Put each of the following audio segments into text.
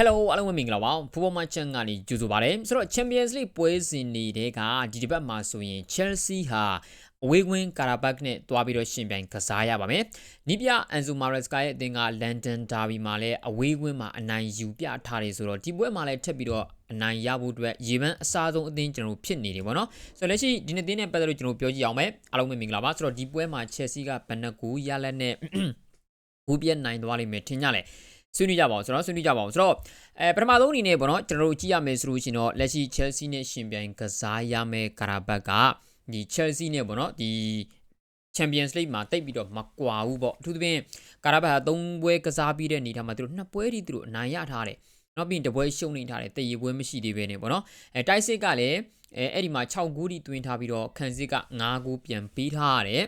Hello အားလုံးပဲမင်္ဂလာပါဖူဘောမချန်ကနေကြိုဆိုပါရစေဆိုတော့ Champions League ပွဲစဉ်တွေကဒီတစ်ပတ်မှာဆိုရင် Chelsea ဟာအဝေးကွင်းကာရာဘတ်နဲ့တွားပြီးတော့ရှင်ပြိုင်ကစားရပါမယ်။နီးပြအန်ဇူမာရက်စကာရဲ့အသင်းကလန်ဒန်ဒါဘီမှာလည်းအဝေးကွင်းမှာအနိုင်ယူပြထားတယ်ဆိုတော့ဒီပွဲမှာလည်းထပ်ပြီးတော့အနိုင်ရဖို့အတွက်ရေပန်းအစားဆုံးအသင်းကျွန်တော်တို့ဖြစ်နေတယ်ပေါ့နော်။ဆိုတော့လက်ရှိဒီနေ့သင်းနဲ့ပတ်သက်လို့ကျွန်တော်ပြောကြည့်အောင်မယ်။အားလုံးပဲမင်္ဂလာပါ။ဆိုတော့ဒီပွဲမှာ Chelsea ကဘယ်နှကူရလက်နဲ့ဂူပြက်နိုင်သွားလိမ့်မယ်ထင်ကြလဲ။ ဆွေးနွေးကြပါအောင်ကျွန်တော်ဆွေးနွေးကြပါအောင်ဆိုတော့အဲပထမဆုံးအနေနဲ့ပေါ့နော်ကျွန်တော်တို့ကြည့်ရမယ်ဆိုလို့ရှိရင်တော့လက်ရှိ Chelsea နဲ့ရှင်ပြိုင်ကစားရမယ်ကာရာဘတ်ကဒီ Chelsea နဲ့ပေါ့နော်ဒီ Champions League မှာတိတ်ပြီးတော့မကွာဘူးပေါ့အထူးသဖြင့်ကာရာဘတ်ဟာ၃ပွဲကစားပြီးတဲ့အနေထားမှာသူတို့နှစ်ပွဲထိသူတို့အနိုင်ရထားတယ်နောက်ပြီးတပွဲရှုံးနေထားတယ်တည်ရပွဲမရှိသေးပဲねပေါ့နော်အဲတိုက်စစ်ကလည်းအဲအဲ့ဒီမှာ6ဂိုးထိတွင်းထားပြီးတော့ခန်စစ်က9ဂိုးပြန်ပေးထားရတယ်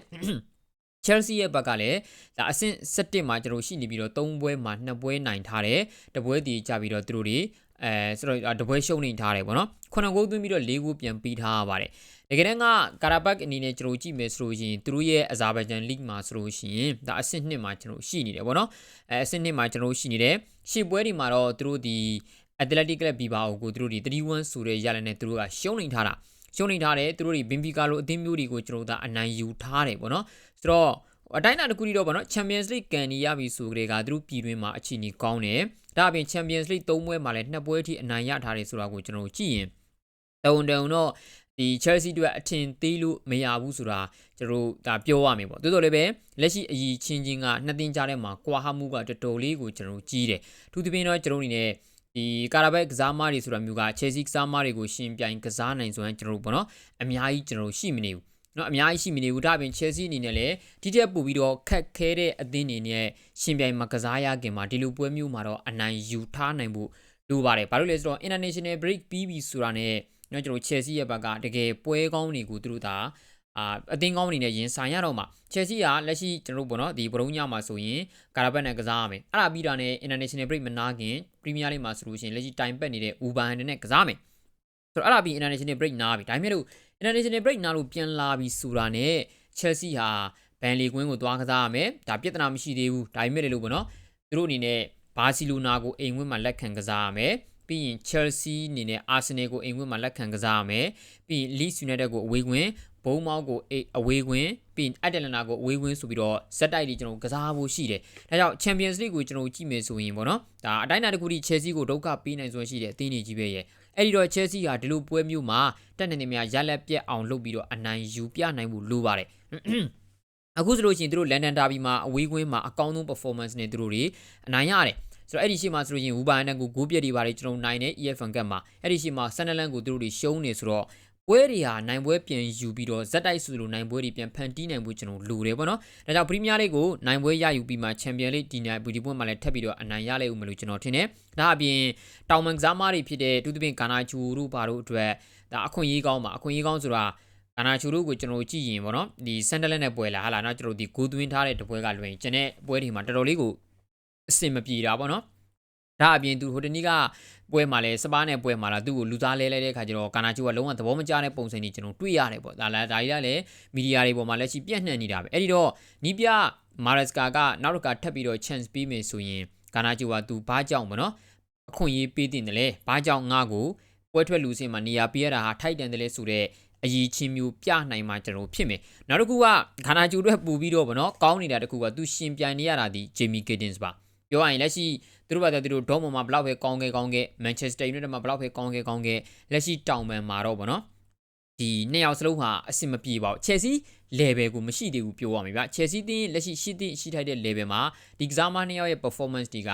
Chelsea ရဲ့ဘက်ကလည်းဒါအဆင့်7မှာကျွန်တော်ရှိနေပြီးတော့3ပွဲမှာ2ပွဲနိုင်ထားတယ်တပွဲတည်ကြပြီးတော့သူတို့တွေအဲဆိုတော့တပွဲရှုံးနေထားတယ်ပေါ့နော်ခုနဂိုးသွင်းပြီးတော့၄ဂိုးပြန်ပေးထားရပါတယ်တကယ်တမ်းကကာရာဘတ်အနေနဲ့ကျွန်တော်ကြည့်မယ်ဆိုလို့ရှိရင်သူတို့ရဲ့အဇာဘိုင်ဂျန်လိဂ်မှာဆိုလို့ရှိရင်ဒါအဆင့်2မှာကျွန်တော်ရှိနေတယ်ပေါ့နော်အဲအဆင့်2မှာကျွန်တော်ရှိနေတယ်ရှေ့ပွဲတွေမှာတော့သူတို့ဒီ Athletic Club Bilbao ကိုသူတို့ဒီ3-1ဆိုတဲ့ရလနဲ့သူတို့ကရှုံးနေထားတာ ရှုံးနေထားတယ်သူတို့ဒီ Benfica လိုအသင်းမျိုးတွေကိုကျွန်တော်တို့အနိုင်ယူထားတယ်ပေါ့နော်ဆိုတော့အတိုင်းအတာတစ်ခုတည်းတော့ဗောနော် Champions League ကန်နေရပြီဆိုကြတဲ့ကသူတို့ပြည်တွင်းမှာအခြေအနေကောင်းတယ်ဒါအပြင် Champions League ၃ပွဲမှာလည်းနှစ်ပွဲအထိအနိုင်ရထားတယ်ဆိုတာကိုကျွန်တော်တို့ကြည့်ရင်တုံတုံတော့ဒီ Chelsea တို့အထင်သေးလို့မရဘူးဆိုတာကျွန်တော်ဒါပြောရမယ်ပေါ့တိုးတော်လည်းပဲလက်ရှိအည်ချင်းချင်းကနှစ်သင်းကြားထဲမှာကွာဟမှုကတော်တော်လေးကိုကျွန်တော်ကြီးတယ်သူသဖြင့်တော့ကျွန်တော်အနေနဲ့ ဒီကာရာဘက်ကစားမတွေဆိုတာမျိုးက Chelsea ကစားမတွေကိုရှင်ပြိုင်ကစားနိုင်ဆိုရင်ကျွန်တော်တို့ပေါ့နော်အများကြီးကျွန်တော်ရှိမနေဘူးနော်အများကြီးရှိမနေဘူးဒါပြင် Chelsea အနေနဲ့လည်းဒီတက်ပို့ပြီးတော့ခက်ခဲတဲ့အသင်းတွေနဲ့ရှင်ပြိုင်မှာကစားရခင်မှာဒီလိုပွဲမျိုးမှာတော့အနိုင်ယူထားနိုင်ဖို့လိုပါတယ်ဘာလို့လဲဆိုတော့ international break ပြီးပြီဆိုတာနဲ့နော်ကျွန်တော် Chelsea ရဲ့ဘက်ကတကယ်ပွဲကောင်းတွေကိုသူတို့ဒါ အာအသင်းကောင်းအနေနဲ့ရင်ဆိုင်ရတော့မှာ Chelsea ကလက်ရှိကျွန်တော်တို့ပေါ့နော်ဒီဘရုံညမှာဆိုရင်ကာရာဘတ်နဲ့ကစားရမယ်အဲ့ဒါပြီးတာနဲ့ international break မနာခင် Premier League မှာဆိုလို့ရှိရင်လက်ရှိတိုင်ပတ်နေတဲ့ Uber နဲ့ကစားမယ်ဆိုတော့အဲ့ဒါပြီး international break နားပြီဒါပေမဲ့လို့ international break နားလို့ပြန်လာပြီးဆိုတာနဲ့ Chelsea ဟာဘန်လီကွင်းကိုသွားကစားရမယ်ဒါပြဿနာမရှိသေးဘူးဒါပေမဲ့လို့ပေါ့နော်သူတို့အနေနဲ့ဘာစီလိုနာကိုအိမ်ဝင်းမှာလက်ခံကစားရမယ်ပြီးရင် Chelsea အနေနဲ့ Arsenal ကိုအိမ်ဝင်းမှာလက်ခံကစားရမယ်ပြီးရင် Leeds United ကိုအဝေးကွင်း ဘုံမောက်ကိုအဝေးကွင်းပြီးရင် Atalanta ကိုအဝေးကွင်းဆိုပြီးတော့ဇက်တိုက်တွေကျွန်တော်ကစားဖို့ရှိတယ်ဒါကြောင့် Champions League ကိုကျွန်တော်ကြည့်မယ်ဆိုရင်ပေါ့နော်ဒါအတိုင်းအတာတစ်ခုထိ Chelsea ကိုဒုက္ခပေးနိုင်စွမ်းရှိတဲ့အသင်းတွေကြီးပဲရဲ့အဲ့ဒီတော့ Chelsea ဟာဒီလိုပွဲမျိုးမှာတက်နေနေများရလက်ပြက်အောင်လုပ်ပြီးတော့အနိုင်ယူပြနိုင်ဖို့လိုပါတယ်အခုဆိုလို့ရှိရင်တို့လန်ဒန်ဒါဘီမှာအဝေးကွင်းမှာအကောင်းဆုံး performance နဲ့တို့တွေအနိုင်ရတယ်ဆိုတော့အဲ့ဒီရှေ့မှာဆိုလို့ရှိရင်ဝူဘာန်နန်ကိုဂိုးပြက်တွေပါတယ်ကျွန်တော်နိုင်တဲ့ EFN ကတ်မှာအဲ့ဒီရှေ့မှာဆန်နလန်ကိုတို့တွေရှုံးနေဆိုတော့ ပွဲတွေဟာနိုင်ပွဲပြန်ယူပြီးတော့ဇက်တိုက်ဆိုလိုနိုင်ပွဲတွေပြန်ဖန်တီးနိုင်ဖို့ကျွန်တော်လိုတယ်ပေါ့နော်။ဒါကြောင့်ပရီးမီးယားလိကိုနိုင်ပွဲရယူပြီးမှချန်ပီယံလိဒီနိုင်ဒီပွဲမှာလည်းထပ်ပြီးတော့အနိုင်ရလိမ့်ဦးမလို့ကျွန်တော်ထင်တယ်။ဒါအပြင်တောင်မန်ကစားမတွေဖြစ်တဲ့တူးသဖြင့်ကာနာချူတို့ဘာတို့အတွက်ဒါအခွင့်အရေးကောင်းပါအခွင့်အရေးကောင်းဆိုတာကာနာချူတို့ကိုကျွန်တော်ကြည့်ရင်ပေါ့နော်ဒီဆန်ဒလက်နဲ့ပွဲလာဟာလာနော်ကျွန်တော်ဒီဂိုးသွင်းထားတဲ့တပွဲကလွင်ကျန်တဲ့ပွဲတွေမှာတော်တော်လေးကိုအဆင်မပြေတာပေါ့နော်။ ဒါအပြင်သူဟိုတနေ့ကပွဲမှာလဲစပါးနဲ့ပွဲမှာလာသူ့ကိုလူသားလဲလဲတဲ့ခါကျတော့ကာနာချိုကလုံးဝသဘောမကျတဲ့ပုံစံကြီးကျွန်တော်တွေ့ရတယ်ပေါ့ဒါလည်းဒါကြီးလည်းမီဒီယာတွေပေါ်မှာလက်ရှိပြန့်နှံ့နေတာပဲအဲ့ဒီတော့နီးပြမာရက်စကာကနောက်တစ်ခါထပ်ပြီးတော့ chance ပေးမယ်ဆိုရင်ကာနာချိုကသူဘာကြောင့်မနော်အခွင့်အရေးပေးတင်တယ်လေဘာကြောင့်ငါ့ကိုပွဲထွက်လူစင်မှာနေရာပေးရတာဟာထိုက်တန်တယ်လေဆိုတော့အရေးချင်းမျိုးပြနိုင်မှကျွန်တော်ဖြစ်မယ်နောက်တစ်ခုကခန္ဓာကျူအတွက်ပူပြီးတော့ဗောနော်ကောင်းနေတာတခုကသူရှင်ပြိုင်နေရတာဒီဂျေမီကေဒင်စ်ပါ ပြောရရင်လက်ရှိသူတို့ဘာသာသူတို့ဒေါ်မမှာဘလောက်ပဲကောင်းခဲ့ကောင်းခဲ့မန်ချက်စတာယူနိုက်တက်မှာဘလောက်ပဲကောင်းခဲ့ကောင်းခဲ့လက်ရှိတောင်ပန်မှာတော့ဗောနော်ဒီနှစ်ယောက်စလုံးဟာအဆင်မပြေပါဘူး Chelsea level ကိုမရှိသေးဘူးပြောရမှာဗျ Chelsea တင်းလက်ရှိရှိတဲ့ရှိထိုက်တဲ့ level မှာဒီကစားမနှစ်ယောက်ရဲ့ performance တွေက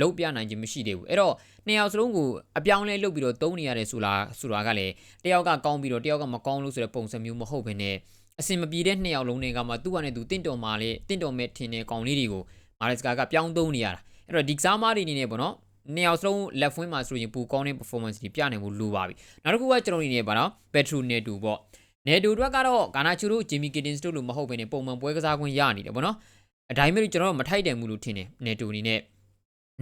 လုံးပြနိုင်ခြင်းမရှိသေးဘူးအဲ့တော့နှစ်ယောက်စလုံးကိုအပြောင်းလဲလုပ်ပြီးတော့သုံးနေရတယ်ဆိုလားဆိုတာကလည်းတယောက်ကကောင်းပြီးတော့တယောက်ကမကောင်းလို့ဆိုတဲ့ပုံစံမျိုးမဟုတ်ဘဲနဲ့အစင်မပြေတဲ့နှစ်ယောက်လုံးတွေကမှသူ့ကနေသူတင့်တော်မှာလေတင့်တော်မဲ့ထင်တဲ့ကောင်လေးတွေကို မာရက်စကာကပြောင်းသုံးနေရတာအဲ့တော့ဒီကစားမတွေအနေနဲ့ပေါ့နော်နှစ်ယောက်စလုံး left wing မှာဆိုရင်ပူကောင်းတဲ့ performance တွေပြနိုင်ဖို့လိုပါပြီနောက်တစ်ခုကကျွန်တော်အနေနဲ့ပါနော် Petro Neto ပေါ့ Neto တို့ကတော့ဂါနာချူတို့ Jimmy Gittins တို့လိုမဟုတ်ဘဲနဲ့ပုံမှန်ပွဲကစားခွင့်ရနေတယ်ပေါ့နော်အတိုင်းမဲ့ကျွန်တော်တို့မထိုက်တယ်မှုလို့ထင်တယ် Neto အနေနဲ့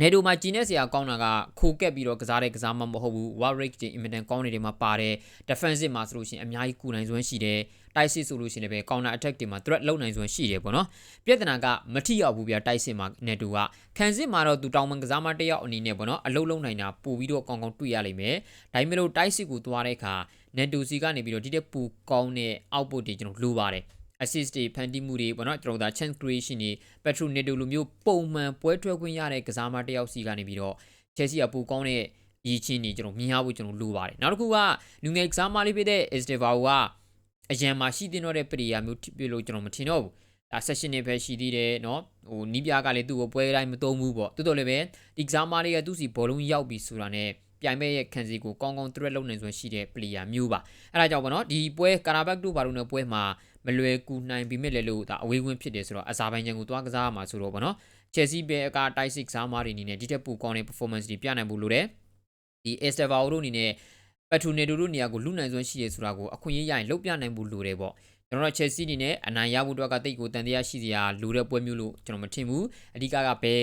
နေတိုမှာဂျီနက်ဆရာကောင်းတာကခိုကက်ပြီးတော့ကစားတဲ့ကစားမှမဟုတ်ဘူး Warwick ချင်းအင်မတန်ကောင်းနေတယ်မှာပါတယ် defensive မှာဆိုလို့ရှိရင်အများကြီးကူနိုင်စွမ်းရှိတယ် တိုက်စစ်ဆိုလို့ရှိရင်လည်း counter attack တွေမှာ threat လုံနိုင်စွမ်းရှိတယ်ပေါ့နော်ပြဿနာကမထိရောက်ဘူးဗျာတိုက်စစ်မှာနေတူကခံစစ်မှာတော့သူတောင်ပန်ကစားမတစ်ယောက်အနေနဲ့ပေါ့နော်အလုံးလုံးနိုင်တာပို့ပြီးတော့ကောင်းကောင်းတွေ့ရလိမ့်မယ်ဒါပေမဲ့လို့တိုက်စစ်ကိုသွားတဲ့အခါနေတူစီကနေပြီးတော့ဒီတဲ့ပူကောင်းတဲ့ output တွေကျွန်တော်လိုပါတယ် assist တွေဖန်တီးမှုတွေပေါ့နော်ကျွန်တော်တို့ဒါ chance creation တွေ petro neto လိုမျိုးပုံမှန်ပွဲထွက်ခွင့်ရတဲ့ကစားမတစ်ယောက်စီကနေပြီးတော့ chelsea ကပူကောင်းတဲ့ရည်ချင်းတွေကျွန်တော်မြင်ရဖို့ကျွန်တော်လိုပါတယ်နောက်တစ်ခုကလူငယ်ကစားမလေးဖြစ်တဲ့ estevao က အရန်မှာရှိတင်တော့တဲ့ပရိယာမျိုးပြလို့ကျွန်တော်မထင်တော့ဘူးဒါ session တွေပဲရှိသေးတယ်เนาะဟိုနီးပြားကလည်းသူ့ကိုပွဲတိုင်းမသုံးဘူးပေါ့တိုးတော်လည်းပဲဒီကစားမလေးကသူ့စီဘောလုံးရောက်ပြီဆိုတာနဲ့ပြိုင်မဲ့ရဲ့ခံစီကိုကောင်းကောင်း threat လုပ်နိုင်စွမ်းရှိတဲ့ player မျိုးပါအဲဒါကြောင့်ပေါ့နော်ဒီပွဲကာရာဘက်တို့ဘာလို့လဲပွဲမှာမလွယ်ကူနိုင်ပြီမဲ့လေလို့ဒါအဝေးဝင်ဖြစ်တယ်ဆိုတော့အဇာဘိုင်ဂျန်ကိုသွားကစားရမှာဆိုတော့ပေါ့နော် Chelsea ဘက်ကတိုက်စစ်ကစားမားတွေအနေနဲ့ဒီတက်ပူကောင်းတဲ့ performance တွေပြနိုင်ဖို့လိုတယ်ဒီ Estevao တို့အနေနဲ့ Petronedo တို့နေရာကိုလူနိုင်စွမ်းရှိရဆိုတာကိုအခွင့်အရေးရရင်လုတ်ပြနိုင်ဖို့လိုတယ်ပေါ့ကျွန်တော်တို့ Chelsea အနေနဲ့အနိုင်ရဖို့အတွက်ကတိတ်ကိုတန်တရားရှိစရာလိုတဲ့ပွဲမျိုးလို့ကျွန်တော်မထင်ဘူးအဓိကကဘယ်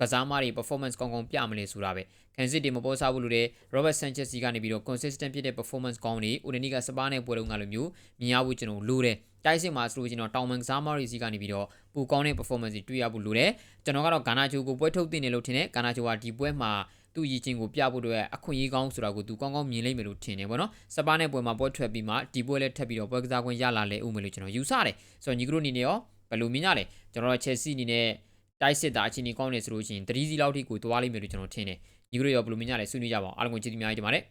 ကစားမတွေ performance ကောင်းကောင်းပြမလဲဆိုတာပဲခံစစ်တွေမပေါ်စားဘူးလို့တဲ့ Robert Sanchez စီကနေပြီးတော့ consistent ဖြစ်တဲ့ performance ကောင်းတွေဦးနီကစပါးနဲ့ပွဲလုံးကလိုမျိုးမြင်ရဖို့ကျွန်တော်လိုတယ်တိုက်စစ်မှာဆိုလို့ကျွန်တော်တောင်မန်ကစားမတွေစီကနေပြီးတော့ပူကောင်းတဲ့ performance တွေတွေ့ရဖို့လိုတယ်ကျွန်တော်ကတော့ဂါနာချိုကိုပွဲထုတ်တင်တယ်လို့ထင်တယ်ဂါနာချိုကဒီပွဲမှာ သူ့ရည်ချင်းကိုပြဖို့အတွက်အခွင့်အရေးကောင်းဆိုတာကိုသူကောင်းကောင်းမြင်လိမ့်မယ်လို့ထင်တယ်ပေါ့နော်စပါးနဲ့ပွဲမှာပွဲထွက်ပြီးမှဒီပွဲလည်းထပ်ပြီးတော့ပွဲကစားခွင့်ရလာလေဦးမယ်လို့ကျွန်တော်ယူဆတယ်ဆိုတော့ညီကတို့အနေနဲ့ရောဘယ်လိုမြင်ကြလဲကျွန်တော်တို့ Chelsea အနေနဲ့တိုက်စစ်တာအချင်းကြီးကောင်းနေဆိုလို့ရှိရင်3စီလောက်ထိကိုသွားလိမ့်မယ်လို့ကျွန်တော်ထင်တယ်ညီကတို့ရောဘယ်လိုမြင်ကြလဲဆွေးနွေးကြပါအောင်အားလုံးကိုကျေးဇူးများကြီးတင်ပါတယ်